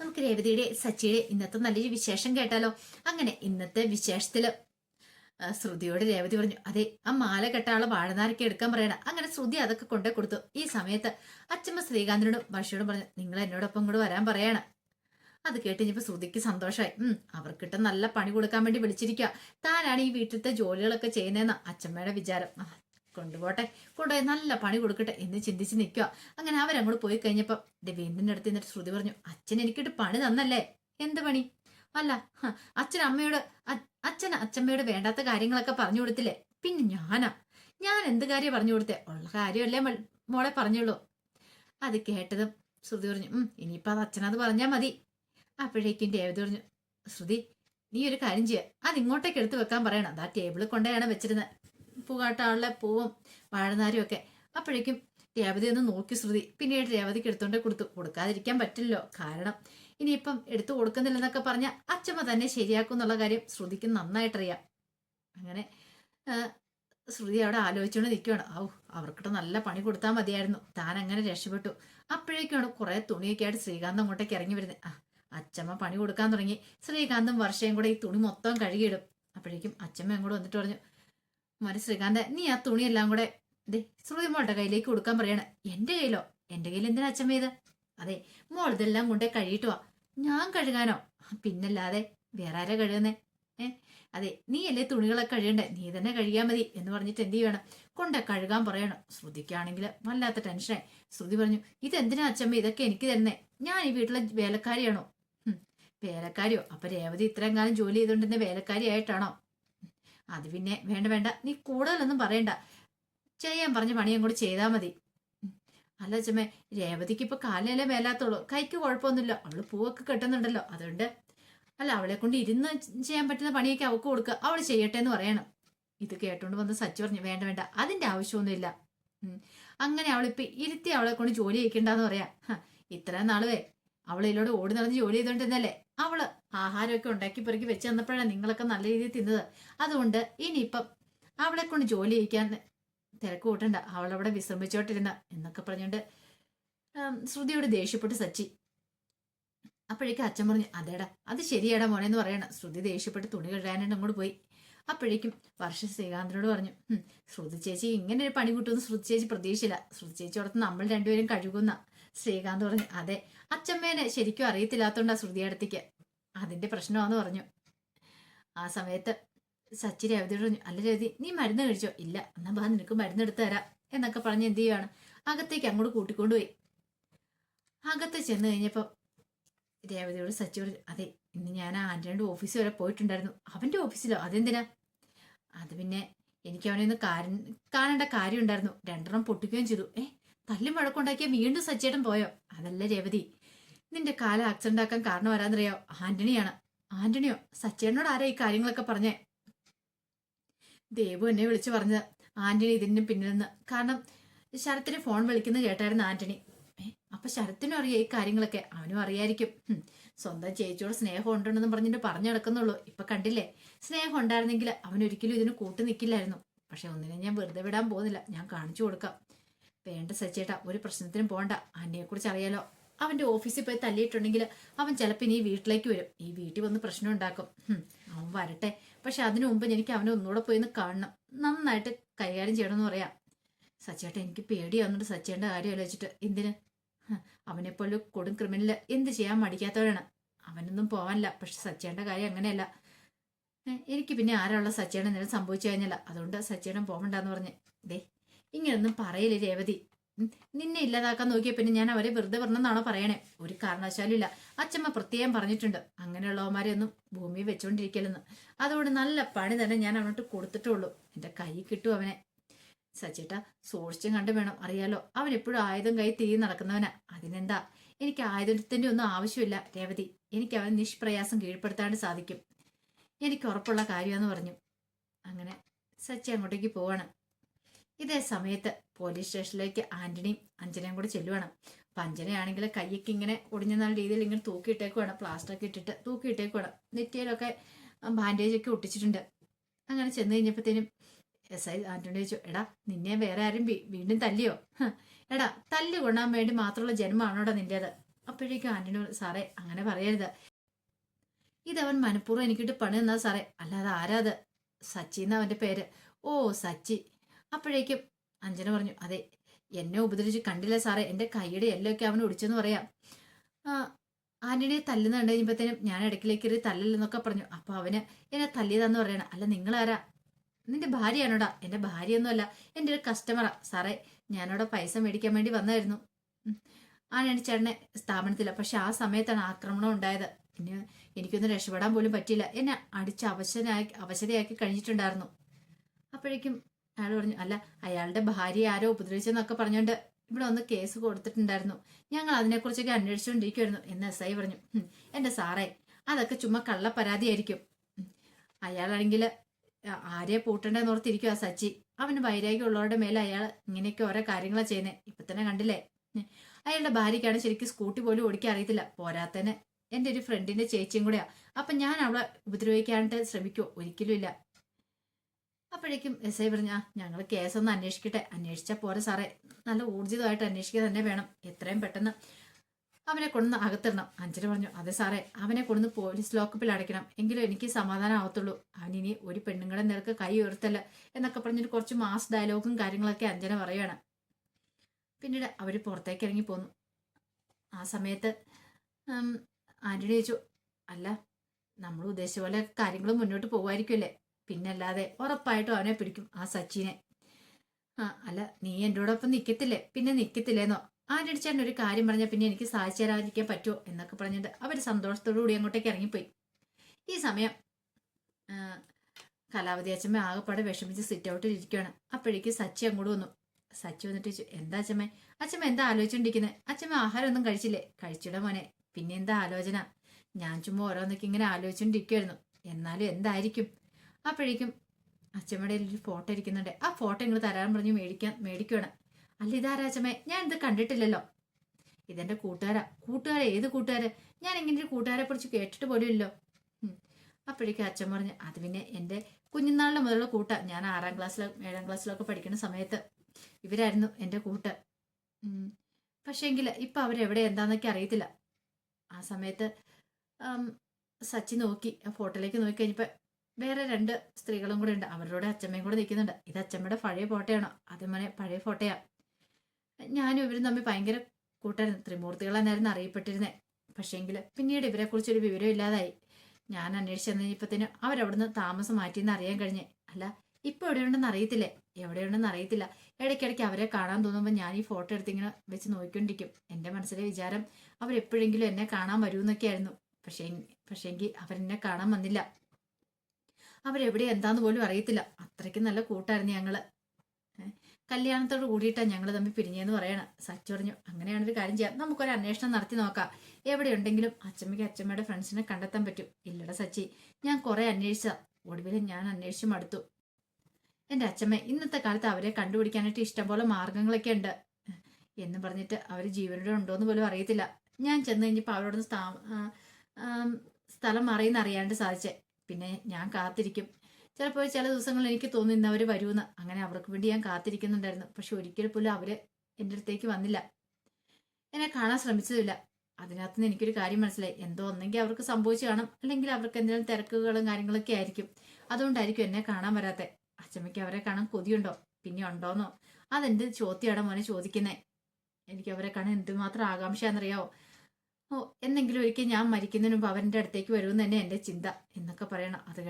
നമുക്ക് രേവതിയുടെ സച്ചിയുടെ ഇന്നത്തെ നല്ലൊരു വിശേഷം കേട്ടാലോ? അങ്ങനെ ഇന്നത്തെ വിശേഷത്തിൽ ശ്രുതിയോട് രേവതി പറഞ്ഞു അതെ ആ മാല കെട്ടാളെ വാഴനാരൊക്കെ എടുക്കാൻ പറയണം. അങ്ങനെ ശ്രുതി അതൊക്കെ കൊണ്ടേ കൊടുത്തു. ഈ സമയത്ത് അച്ഛമ്മ ശ്രീകാന്തിനോടും വർഷയോടും പറഞ്ഞു നിങ്ങൾ എന്നോടൊപ്പം കൂടെ വരാൻ പറയാണ്. അത് കേട്ട് ഇനിയിപ്പോ ശ്രുതിക്ക് സന്തോഷമായി. ഉം അവർക്കിട്ട് നല്ല പണി കൊടുക്കാൻ വേണ്ടി വിളിച്ചിരിക്കുക താനാണ് ഈ വീട്ടിലത്തെ ജോലികളൊക്കെ ചെയ്യുന്നതെന്ന് അച്ഛമ്മയുടെ വിചാരം. കൊണ്ടുപോട്ടെ. കൊണ്ടുപോയി നല്ല പണി കൊടുക്കട്ടെ എന്ന് ചിന്തിച്ച് നിൽക്കുക. അങ്ങനെ അവരങ്ങോട്ട് പോയി കഴിഞ്ഞപ്പോൾ രവീന്ദ്രന്റെ അടുത്ത് നിന്നിട്ട് ശ്രുതി പറഞ്ഞു അച്ഛൻ എനിക്കിട്ട് പണി തന്നല്ലേ? എന്ത് പണി? അല്ല അച്ഛൻ അമ്മയോട് അച്ഛൻ അച്ഛമ്മയോട് വേണ്ടാത്ത കാര്യങ്ങളൊക്കെ പറഞ്ഞു കൊടുത്തില്ലേ? പിന്നെ ഞാനാ? ഞാൻ എന്ത് കാര്യം പറഞ്ഞു കൊടുത്തേ? ഉള്ള കാര്യമല്ലേ മോളെ പറഞ്ഞുള്ളൂ. അത് കേട്ടതും ശ്രുതി പറഞ്ഞു ഉം ഇനിയിപ്പോൾ അത് അച്ഛനത് പറഞ്ഞാൽ മതി. അപ്പോഴേക്കും ദേവത പറഞ്ഞു ശ്രുതി നീ ഒരു കാര്യം ചെയ്യുക അത് ഇങ്ങോട്ടേക്ക് എടുത്ത് വെക്കാൻ പറയണം. അതാ ടേബിളിൽ കൊണ്ടുപോയാണ് വെച്ചിരുന്നത് പൂകാട്ടാളിലെ പൂവും വാഴനാരും ഒക്കെ. അപ്പോഴേക്കും രേവതി ഒന്ന് നോക്കി ശ്രുതി. പിന്നീട് രേവതിക്ക് എടുത്തോണ്ട് കൊടുത്തു. കൊടുക്കാതിരിക്കാൻ പറ്റില്ലല്ലോ. കാരണം ഇനിയിപ്പം എടുത്തു കൊടുക്കുന്നില്ലെന്നൊക്കെ പറഞ്ഞ അച്ഛമ്മ തന്നെ ശരിയാക്കും എന്നുള്ള കാര്യം ശ്രുതിക്ക് നന്നായിട്ടറിയാം. അങ്ങനെ ശ്രുതി അവിടെ ആലോചിച്ചുകൊണ്ട് നിൽക്കുകയാണ് ഔ അവർക്കിട്ട് നല്ല പണി കൊടുത്താൽ മതിയായിരുന്നു. താൻ അങ്ങനെ രക്ഷപ്പെട്ടു. അപ്പോഴേക്കാണ് കുറേ തുണിയൊക്കെ ആയിട്ട് ശ്രീകാന്ത് അങ്ങോട്ടേക്ക് ഇറങ്ങി വരുന്നത്. ആ അച്ഛമ്മ പണി കൊടുക്കാൻ തുടങ്ങി. ശ്രീകാന്തും വർഷയും കൂടെ ഈ തുണി മൊത്തം കഴുകിയിടും. അപ്പോഴേക്കും അച്ഛമ്മ അങ്ങോട്ട് വന്നിട്ട് പറഞ്ഞു മോനെ ശ്രീകാന്ത നീ ആ തുണിയെല്ലാം കൂടെ ദേ ശ്രുതി മോളുടെ കയ്യിലേക്ക് കൊടുക്കാൻ പറയണേ. എന്റെ കയ്യിലോ? എന്റെ കയ്യിൽ എന്തിനാ അച്ഛൻ ചെയ്ത് അതെ മോൾ ഇതെല്ലാം കൊണ്ടേ കഴുകിട്ടുവാ ഞാൻ കഴുകാനോ? പിന്നല്ലാതെ വേറെ ആരാ കഴുകുന്നേ? ഏ അതെ നീ അല്ലേ തുണികളൊക്കെ കഴുകണ്ടേ? നീ തന്നെ കഴുകിയാൽ മതി എന്ന് പറഞ്ഞിട്ട് എന്ത് ചെയ്യണം കൊണ്ട കഴുകാൻ പറയണം. ശ്രുതിക്കാണെങ്കിൽ വല്ലാത്ത ടെൻഷനായി. ശ്രുതി പറഞ്ഞു ഇതെന്തിനാ അച്ഛമ്മ ഇതൊക്കെ എനിക്ക് തരുന്നേ. ഞാൻ ഈ വീട്ടിലെ വേലക്കാരിയാണോ? വേലക്കാരിയോ? അപ്പൊ രേവതി ഇത്രയും കാലം ജോലി ചെയ്തുകൊണ്ടിരുന്ന വേലക്കാരി ആയിട്ടാണോ അത് പിന്നെ വേണ്ട വേണ്ട. നീ കൂടുതലൊന്നും പറയണ്ട. ചെയ്യാൻ പറഞ്ഞ പണിയും കൂടി ചെയ്താൽ മതി. അല്ല അച്ഛമ്മേ രേവതിക്ക് ഇപ്പൊ കാലിനല്ലേ മേലാത്തുള്ളൂ. കൈക്ക് കുഴപ്പമൊന്നുമില്ല. അവൾ പൂവൊക്കെ കെട്ടുന്നുണ്ടല്ലോ. അതുകൊണ്ട് അല്ല അവളെ കൊണ്ട് ഇരുന്ന് ചെയ്യാൻ പറ്റുന്ന പണിയൊക്കെ അവൾക്ക് കൊടുക്കുക. അവൾ ചെയ്യട്ടെ എന്ന് പറയണം. ഇത് കേട്ടോണ്ട് വന്ന് സച്ചു പറഞ്ഞു വേണ്ട വേണ്ട. അതിന്റെ ആവശ്യമൊന്നുമില്ല. അങ്ങനെ അവളിപ്പോ ഇരുത്തി അവളെ കൊണ്ട് ജോലി ചെയ്യിക്കണ്ടെന്ന് പറയാ. ഇത്രയും ഇത്രയും നാളുവേ അവളിലോട് ഓടി നടന്ന് ജോലി ചെയ്തോണ്ടിരുന്നല്ലേ? അവൾ ആഹാരമൊക്കെ ഉണ്ടാക്കി പെറുക്കി വെച്ച് തന്നപ്പോഴാണ് നിങ്ങളൊക്കെ നല്ല രീതിയിൽ തിന്നത്. അതുകൊണ്ട് ഇനിയിപ്പം അവളെ കൊണ്ട് ജോലി ചെയ്യിക്കാൻ തിരക്ക് കൂട്ടണ്ട. അവളവിടെ വിശ്രമിച്ചോട്ടിരുന്ന എന്നൊക്കെ പറഞ്ഞുകൊണ്ട് ശ്രുതിയോട് ദേഷ്യപ്പെട്ട് സച്ചി. അപ്പോഴേക്കും അച്ഛൻ പറഞ്ഞു അതേടാ അത് ശരിയാടാ മോനെ എന്ന് പറയണം. ശ്രുതി ദേഷ്യപ്പെട്ട് തുണി കഴുകാനായിട്ട് അങ്ങോട്ട് പോയി. അപ്പോഴേക്കും വർഷ ശ്രീകാന്തനോട് പറഞ്ഞു "ഹും, ശ്രുതി ചേച്ചി ഇങ്ങനെ ഒരു പണി കിട്ടുമെന്ന് ശ്രുതി ചേച്ചി പ്രതീക്ഷയില്ല ശ്രുതി ചേച്ചി ഓർത്ത് നമ്മൾ രണ്ടുപേരും കഴുകുന്ന. ശ്രീകാന്ത് പറഞ്ഞു അതെ അച്ഛമ്മേനെ ശരിക്കും അറിയത്തില്ലാത്തോണ്ടാ ശ്രുതി അടുത്തേക്ക്. അതിന്റെ പ്രശ്നമാന്ന് പറഞ്ഞു. ആ സമയത്ത് സച്ചി രവതിയോട് പറഞ്ഞു അല്ല രവതി നീ മരുന്ന് കഴിച്ചോ? ഇല്ല എന്നാ ബാ നിനക്ക് മരുന്ന് എടുത്തു തരാം എന്നൊക്കെ പറഞ്ഞ് എന്ത് ചെയ്യുവാണ്? അകത്തേക്ക് അങ്ങോട്ട് കൂട്ടിക്കൊണ്ടുപോയി അകത്ത് ചെന്ന് കഴിഞ്ഞപ്പോ രേവതിയോട് സച്ചി പറഞ്ഞു അതെ ഇന്ന് ഞാൻ ആന്റണിയുടെ ഓഫീസ് വരെ പോയിട്ടുണ്ടായിരുന്നു. അവന്റെ ഓഫീസിലോ? അതെന്തിനാ? അത് പിന്നെ എനിക്ക് അവനെ ഒന്ന് കാണേണ്ട കാര്യം ഉണ്ടായിരുന്നു. രണ്ടെണ്ണം പൊട്ടിക്കുകയും ചെയ്തു. ഏ തല്ലും വഴക്കുണ്ടാക്കിയ വീണ്ടും സച്ചേട്ടൻ പോയോ? അതല്ല രേവതി. നിന്റെ കാല ആക്സിഡന്റ് ആക്കാൻ കാരണം വരാന്നറിയോ ആന്റണിയാണ്. ആന്റണിയോ സച്ചേട്ടനോട് ആരാ ഈ കാര്യങ്ങളൊക്കെ പറഞ്ഞേ? ദേവു എന്നെ വിളിച്ചു പറഞ്ഞത് ആന്റണി ഇതിന് പിന്നിൽ നിന്ന്. കാരണം ശരത്തിന് ഫോൺ വിളിക്കുന്ന കേട്ടായിരുന്നു ആന്റണി. അപ്പൊ ശരത്തിനും അറിയാം ഈ കാര്യങ്ങളൊക്കെ? അവനും അറിയായിരിക്കും. സ്വന്തം ചേച്ചിയോട് സ്നേഹം ഉണ്ടെന്ന് പറഞ്ഞിട്ട് പറഞ്ഞു നടക്കുന്നുള്ളൂ. ഇപ്പൊ കണ്ടില്ലേ? സ്നേഹം ഉണ്ടായിരുന്നെങ്കിൽ അവൻ ഒരിക്കലും ഇതിന് കൂട്ടു നിൽക്കില്ലായിരുന്നു പക്ഷെ ഒന്നിനെ ഞാൻ വെറുതെ വിടാൻ പോകുന്നില്ല. ഞാൻ കാണിച്ചു കൊടുക്കാം. വേണ്ട സച്ചേട്ടാ ഒരു പ്രശ്നത്തിനും പോണ്ട. ആന്റിയെ കുറിച്ച് അറിയാലോ. അവന്റെ ഓഫീസിൽ പോയി തല്ലിയിട്ടുണ്ടെങ്കിൽ അവൻ ചിലപ്പോൾ ഇനി വീട്ടിലേക്ക് വരും. ഈ വീട്ടിൽ വന്ന് പ്രശ്നം ഉണ്ടാക്കും. അവൻ വരട്ടെ. പക്ഷെ അതിനു മുമ്പ് എനിക്ക് അവനെ ഒന്നുകൂടെ പോയി ഒന്ന് കാണണം. നന്നായിട്ട് കൈകാര്യം ചെയ്യണമെന്ന് പറയാം. സച്ചേട്ട എനിക്ക് പേടിയാവുന്നുണ്ട് സച്ചേന്റെ കാര്യം ആലോചിച്ചിട്ട്. എന്തിന്? അവനെപ്പോലെ കൊടും ക്രിമിനൽ എന്ത് ചെയ്യാൻ മടിക്കാത്തവരാണ്. അവനൊന്നും പോവാനില്ല. പക്ഷെ സച്ചേന്റെ കാര്യം അങ്ങനെയല്ല. എനിക്ക് പിന്നെ ആരാളുള്ള സച്ചേട്ടൻ എന്തെങ്കിലും സംഭവിച്ചു കഴിഞ്ഞല്ല അതുകൊണ്ട് സച്ചേട്ടൻ പോകണ്ടെന്ന് പറഞ്ഞ്. ദേ ഇങ്ങനൊന്നും പറയില്ല രേവതി. നിന്നെ ഇല്ലാതാക്കാൻ നോക്കിയ പിന്നെ ഞാൻ അവരെ വെറുതെ പറഞ്ഞെന്നാണോ പറയണേ? ഒരു കാരണവശാലും ഇല്ല. അച്ഛമ്മ പ്രത്യേകം പറഞ്ഞിട്ടുണ്ട്. അങ്ങനെയുള്ളവന്മാരെ ഒന്നും ഭൂമിയിൽ വെച്ചോണ്ടിരിക്കലെന്ന് അതുകൊണ്ട് നല്ല പണി തന്നെ ഞാൻ അവനോട്ട് കൊടുത്തിട്ടുള്ളൂ. എന്റെ കൈ കിട്ടും അവനെ. സച്ചേട്ട സൂക്ഷിച്ചും കണ്ടു വേണം. അറിയാലോ അവൻ എപ്പോഴും ആയുധം കൈ തീ നടക്കുന്നവനാ. അതിനെന്താ? എനിക്ക് ആയുധത്തിന്റെ ഒന്നും ആവശ്യമില്ല രേവതി. എനിക്ക് അവൻ നിഷ്പ്രയാസം കീഴ്പ്പെടുത്താണ്ട് സാധിക്കും. എനിക്ക് ഉറപ്പുള്ള കാര്യമാണെന്ന് പറഞ്ഞു. അങ്ങനെ സച്ചി അങ്ങോട്ടേക്ക് പോവാണ്. ഇതേ സമയത്ത് പോലീസ് സ്റ്റേഷനിലേക്ക് ആന്റണിയും അഞ്ജനയും കൂടെ ചെല്ലുവാണ്. അപ്പൊ അഞ്ജനയാണെങ്കിൽ കയ്യൊക്കെ ഇങ്ങനെ ഒടിഞ്ഞ രീതിയിൽ ഇങ്ങനെ തൂക്കിയിട്ടേക്കുവാണ്. പ്ലാസ്റ്ററൊക്കെ ഇട്ടിട്ട് തൂക്കിയിട്ടേക്കുവാണ്. നെറ്റിയിലൊക്കെ ബാൻഡേജ് ഒക്കെ ഒട്ടിച്ചിട്ടുണ്ട്. അങ്ങനെ ചെന്ന് കഴിഞ്ഞപ്പോഴത്തേനും എസ് ഐ ആന്റണി ചോദിച്ചു എടാ നിന്നെ വേറെ ആരും വീണ്ടും തല്ലിയോ? എടാ തല്ല് കൊണ്ടാൻ വേണ്ടി മാത്രമുള്ള ജന്മമാണോടാ നിന്റേത്? അപ്പോഴേക്കും ആന്റണി സാറേ അങ്ങനെ പറയരുത്. ഇത് അവൻ മനഃപൂർവം എനിക്കിട്ട് പണി തന്നാ സാറേ. അല്ലാതെ ആരാ അത്? സച്ചി എന്നാ അവന്റെ പേര്. ഓ സച്ചി. അപ്പോഴേക്കും അഞ്ജന പറഞ്ഞു അതെ എന്നെ ഉപദ്രവിച്ച് കണ്ടില്ല സാറേ എന്റെ കൈയുടെ എല്ലൊക്കെ അവൻ ഒടിച്ചെന്ന് പറയാം. ആന്റണിയെ തല്ലുന്ന കണ്ടു കഴിഞ്ഞപ്പോഴത്തേനും ഞാൻ ഇടയ്ക്കിലേക്ക് കയറി തല്ലല്ലെന്നൊക്കെ പറഞ്ഞു. അപ്പൊ അവന് എന്നെ തല്ലിയതാന്ന് പറയണം. അല്ല നിങ്ങളാരാ? നിന്റെ ഭാര്യയാണോടാ? എന്റെ ഭാര്യയൊന്നുമല്ല എന്റെ ഒരു കസ്റ്റമറാ സാറേ ഞാനവിടെ പൈസ മേടിക്കാൻ വേണ്ടി വന്നായിരുന്നു. ആനണി ചേട്ടനെ സ്ഥാപനത്തില്ല. പക്ഷെ ആ സമയത്താണ് ആക്രമണം ഉണ്ടായത്. പിന്നെ എനിക്കൊന്നും രക്ഷപ്പെടാൻ പോലും പറ്റിയില്ല. എന്നെ അടിച്ച് അവശനാക്കി അവശതയാക്കി കഴിഞ്ഞിട്ടുണ്ടായിരുന്നു. അപ്പോഴേക്കും അയാൾ പറഞ്ഞു അല്ല അയാളുടെ ഭാര്യ ആരോ ഉപദ്രവിച്ചെന്നൊക്കെ പറഞ്ഞുകൊണ്ട് ഇവിടെ ഒന്ന് കേസ് കൊടുത്തിട്ടുണ്ടായിരുന്നു. ഞങ്ങൾ അതിനെക്കുറിച്ചൊക്കെ അന്വേഷിച്ചുകൊണ്ടിരിക്കുമായിരുന്നു എന്ന് എസ് ഐ പറഞ്ഞു. എന്റെ സാറേ അതൊക്കെ ചുമ്മാ കള്ള പരാതിയായിരിക്കും. അയാളാണെങ്കിൽ ആരെ പൂട്ടണ്ടെന്ന് ആ സച്ചി. അവന് വൈരാഗ്യം ഉള്ളവരുടെ മേലെ അയാൾ ഇങ്ങനെയൊക്കെ ഓരോ കാര്യങ്ങളാണ് ചെയ്യുന്നത് ഇപ്പൊ തന്നെ കണ്ടില്ലേ? അയാളുടെ ഭാര്യയ്ക്കാണ് ശരിക്കും സ്കൂട്ടി പോലും ഓടിക്കാൻ അറിയത്തില്ല. പോരാത്തന്നെ എന്റെ ഒരു ഫ്രണ്ടിന്റെ ചേച്ചിയും കൂടെയാ. അപ്പൊ ഞാൻ അവളെ ഉപദ്രവിക്കാനായിട്ട് ശ്രമിക്കുമോ ഒരിക്കലും ഇല്ല. അപ്പോഴേക്കും എസ് ഐ പറഞ്ഞ ഞങ്ങൾ കേസൊന്ന് അന്വേഷിക്കട്ടെ. അന്വേഷിച്ചാൽ പോരെ സാറേ. നല്ല ഊർജിതമായിട്ട് അന്വേഷിക്കുക തന്നെ വേണം. എത്രയും പെട്ടെന്ന് അവനെ കൊണ്ടുവന്ന് അകത്തിടണം. അഞ്ചന പറഞ്ഞു അതെ സാറേ. അവനെ കൊണ്ടുവന്ന് പോലീസ് ലോക്കപ്പിൽ അടയ്ക്കണം. എങ്കിലും എനിക്ക് സമാധാനം ആവത്തുള്ളൂ. അവനിനി ഒരു പെണ്ണുങ്ങളെ നിരക്ക് കൈ ഉയർത്തല്ല എന്നൊക്കെ പറഞ്ഞിട്ട് കുറച്ച് മാസ് ഡയലോഗും കാര്യങ്ങളൊക്കെ അഞ്ചന പറയുകയാണ് പിന്നീട് അവർ പുറത്തേക്ക് ഇറങ്ങി പോന്നു. ആ സമയത്ത് ആന്റണി ചോദിച്ചു അല്ല നമ്മൾ ഉദ്ദേശിച്ച പോലെ കാര്യങ്ങൾ മുന്നോട്ട് പോകുമായിരിക്കുമല്ലേ പിന്നല്ലാതെ ഉറപ്പായിട്ടും അവനെ പിടിക്കും ആ സച്ചിനെ. ആ അല്ല നീ എന്റെ ഒപ്പം നിൽക്കത്തില്ലേ പിന്നെ നിൽക്കത്തില്ലേന്നോ ആന്റണി ചേട്ടൻ ഒരു കാര്യം പറഞ്ഞാൽ പിന്നെ എനിക്ക് സാധിച്ചു തരാതിരിക്കാൻ പറ്റുമോ എന്നൊക്കെ പറഞ്ഞിട്ട് അവർ സന്തോഷത്തോടു കൂടി അങ്ങോട്ടേക്ക് ഇറങ്ങിപ്പോയി. ഈ സമയം കലാവതി അച്ഛമ്മ ആകെപ്പാടെ വിഷമിച്ച് സിറ്റ് ഔട്ടിൽ ഇരിക്കുകയാണ് അപ്പോഴേക്ക് സച്ചി അങ്ങോട്ട് വന്നു. സച്ചി വന്നിട്ട് എന്താ അച്ഛമ്മ? അച്ഛമ്മ എന്താ ആലോചിച്ചോണ്ടിരിക്കുന്നത് അച്ഛമ്മ ആഹാരമൊന്നും കഴിച്ചില്ലേ? കഴിച്ചിട മോനെ. പിന്നെ എന്താ ആലോചന? ഞാൻ ചുമ്മാ ഓരോന്നൊക്കെ ഇങ്ങനെ ആലോചിച്ചുകൊണ്ടിരിക്കുമായിരുന്നു എന്നാലും എന്തായിരിക്കും? അപ്പോഴേക്കും അച്ഛമ്മയുടെ ഒരു ഫോട്ടോ ഇരിക്കുന്നുണ്ട്. ആ ഫോട്ടോ നിങ്ങൾ തരാൻ പറഞ്ഞ് മേടിക്കാൻ മേടിക്കുവാണ്. അല്ല ഇതാരാ അച്ഛമ്മേ? ഞാൻ ഇത് കണ്ടിട്ടില്ലല്ലോ. ഇതെന്റെ കൂട്ടുകാരാ. കൂട്ടുകാരെ ഏത് കൂട്ടുകാരെ? ഞാൻ ഇങ്ങനെ ഒരു കൂട്ടുകാരെ കുറിച്ച് കേട്ടിട്ട് പോലും ഇല്ലോ. അപ്പോഴേക്കും അച്ഛൻ പറഞ്ഞു അത് പിന്നെ എന്റെ കുഞ്ഞുനാളിലെ മുതലുള്ള കൂട്ട. ഞാൻ ആറാം ക്ലാസ്സിലോ ഏഴാം ക്ലാസ്സിലൊക്കെ പഠിക്കുന്ന സമയത്ത് ഇവരായിരുന്നു എന്റെ കൂട്ട്. പക്ഷേങ്കിൽ ഇപ്പം അവരെവിടെ എന്താന്നൊക്കെ അറിയത്തില്ല. ആ സമയത്ത് സച്ചി നോക്കി ആ ഫോട്ടോയിലേക്ക് നോക്കി കഴിഞ്ഞപ്പോൾ വേറെ രണ്ട് സ്ത്രീകളും കൂടെ ഉണ്ട്. അവരുടെ അച്ഛമ്മയും കൂടെ നിൽക്കുന്നുണ്ട്. ഇത് അച്ഛമ്മയുടെ പഴയ ഫോട്ടോയാണോ. അതേപോലെ പഴയ ഫോട്ടോയാ. ഞാനും ഇവരും തമ്മിൽ ഭയങ്കര കൂട്ടായിരുന്നു. ത്രിമൂർത്തികൾ എന്നായിരുന്നു അറിയപ്പെട്ടിരുന്നത് പക്ഷേങ്കിൽ പിന്നീട് ഇവരെ കുറിച്ചൊരു വിവരം ഇല്ലാതായി. ഞാൻ അന്വേഷിച്ചു കഴിഞ്ഞപ്പോഴത്തേനും അവരവിടുന്ന് താമസം മാറ്റിയെന്ന് അറിയാൻ കഴിഞ്ഞേ. അല്ല ഇപ്പൊ എവിടെയുണ്ടെന്ന് അറിയത്തില്ലേ? എവിടെയുണ്ടെന്ന് അറിയത്തില്ല. ഇടയ്ക്കിടയ്ക്ക് അവരെ കാണാൻ തോന്നുമ്പോൾ ഞാൻ ഈ ഫോട്ടോ എടുത്തിങ്ങനെ വെച്ച് നോക്കിക്കൊണ്ടിരിക്കും. എന്റെ മനസ്സിലെ വിചാരം അവരെപ്പോഴെങ്കിലും എന്നെ കാണാൻ വരുമെന്നൊക്കെയായിരുന്നു. പക്ഷേ പക്ഷേങ്കിൽ അവരെന്നെ കാണാൻ വന്നില്ല. അവരെവിടെ എന്താന്ന് പോലും അറിയത്തില്ല. അത്രയ്ക്ക് നല്ല കൂട്ടായിരുന്നു ഞങ്ങൾ. കല്യാണത്തോട് കൂടിയിട്ടാണ് ഞങ്ങൾ തമ്മിൽ പിരിഞ്ഞെന്ന് പറയണം. സച്ചു പറഞ്ഞു അങ്ങനെയാണൊരു കാര്യം ചെയ്യാം. നമുക്കൊരു അന്വേഷണം നടത്തി നോക്കാം. എവിടെയുണ്ടെങ്കിലും അച്ചമ്മയ്ക്ക് അച്ചമ്മയുടെ ഫ്രണ്ട്സിനെ കണ്ടെത്താൻ പറ്റും. ഇല്ലട സച്ചി ഞാൻ കുറെ അന്വേഷിച്ച ഒടുവിൽ ഞാൻ അന്വേഷിച്ചു മടുത്തു. എന്റെ അച്ഛമ്മ ഇന്നത്തെ കാലത്ത് അവരെ കണ്ടുപിടിക്കാനായിട്ട് ഇഷ്ടംപോലെ മാർഗങ്ങളൊക്കെ ഉണ്ട്. എന്ന് പറഞ്ഞിട്ട് അവർ ജീവനോടെ ഉണ്ടോ എന്ന് പോലും അറിയത്തില്ല. ഞാൻ ചെന്ന് കഴിഞ്ഞപ്പോൾ അവരോട് സ്ഥാ- സ്ഥലം മാറിയെന്ന് അറിയാണ്ട് സാധിച്ചേ. പിന്നെ ഞാൻ കാത്തിരിക്കും. ചിലപ്പോൾ ചില ദിവസങ്ങളിൽ എനിക്ക് തോന്നുന്നു ഇന്ന് അവർ വരുമെന്ന്. അങ്ങനെ അവർക്ക് വേണ്ടി ഞാൻ കാത്തിരിക്കുന്നുണ്ടായിരുന്നു. പക്ഷെ ഒരിക്കൽ പോലും അവർ എന്റെ അടുത്തേക്ക് വന്നില്ല. എന്നെ കാണാൻ ശ്രമിച്ചതില്ല അതിനകത്ത് നിന്ന് എനിക്കൊരു കാര്യം മനസ്സിലായി. എന്തോ ഒന്നെങ്കിൽ അവർക്ക് സംഭവിച്ചു കാണും. അല്ലെങ്കിൽ അവർക്ക് എന്തെങ്കിലും തിരക്കുകളും കാര്യങ്ങളൊക്കെ ആയിരിക്കും. അതുകൊണ്ടായിരിക്കും എന്നെ കാണാൻ വരാത്തെ. അച്ചമ്മയ്ക്ക് അവരെ കാണാൻ കൊതിയുണ്ടോ? പിന്നെ ഉണ്ടോന്നോ? അതെന്ത് ചോദ്യമാണ് മോനെ ചോദിക്കുന്നേ? എനിക്ക് അവരെ കാണാൻ എന്തുമാത്രം ആകാംക്ഷയാണെന്നറിയാവോ? ഓ എന്നെങ്കിലും ഒരിക്കൽ ഞാൻ മരിക്കുന്നതിന് മുമ്പ് അവന്റെ അടുത്തേക്ക് വരുമെന്ന് തന്നെ എന്റെ ചിന്ത എന്നൊക്കെ പറയണം. അത്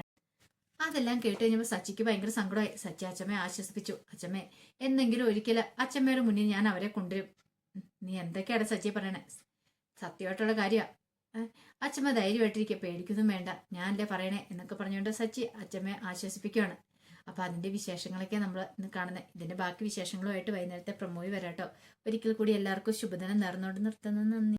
അതെല്ലാം കേട്ട് കഴിഞ്ഞപ്പോൾ സച്ചിക്ക് ഭയങ്കര സങ്കടമായി. സച്ചി അച്ഛമ്മയെ ആശ്വസിപ്പിച്ചു. അച്ഛമ്മേ എന്നെങ്കിലും ഒരിക്കൽ അച്ഛമ്മയുടെ മുന്നിൽ ഞാൻ അവരെ കൊണ്ടുവരും. നീ എന്തൊക്കെയാണ് സച്ചി പറയണേ? സത്യമായിട്ടുള്ള കാര്യമാണ് അച്ഛമ്മ ധൈര്യമായിട്ടിരിക്കുക പേടിക്കൊന്നും വേണ്ട. ഞാനല്ലേ പറയണേ എന്നൊക്കെ പറഞ്ഞുകൊണ്ട് സച്ചി അച്ഛമ്മയെ ആശ്വസിപ്പിക്കുകയാണ് അപ്പോൾ അതിന്റെ വിശേഷങ്ങളൊക്കെ നമ്മൾ ഇന്ന് കാണുന്നത് ഇതിന്റെ ബാക്കി വിശേഷങ്ങളുമായിട്ട് വൈകുന്നേരത്തെ പ്രമോയി വരാട്ടോ. ഒരിക്കൽ കൂടി എല്ലാവർക്കും ശുഭദിനം നേർന്നുകൊണ്ട് നിർത്തുന്നു. നന്ദി.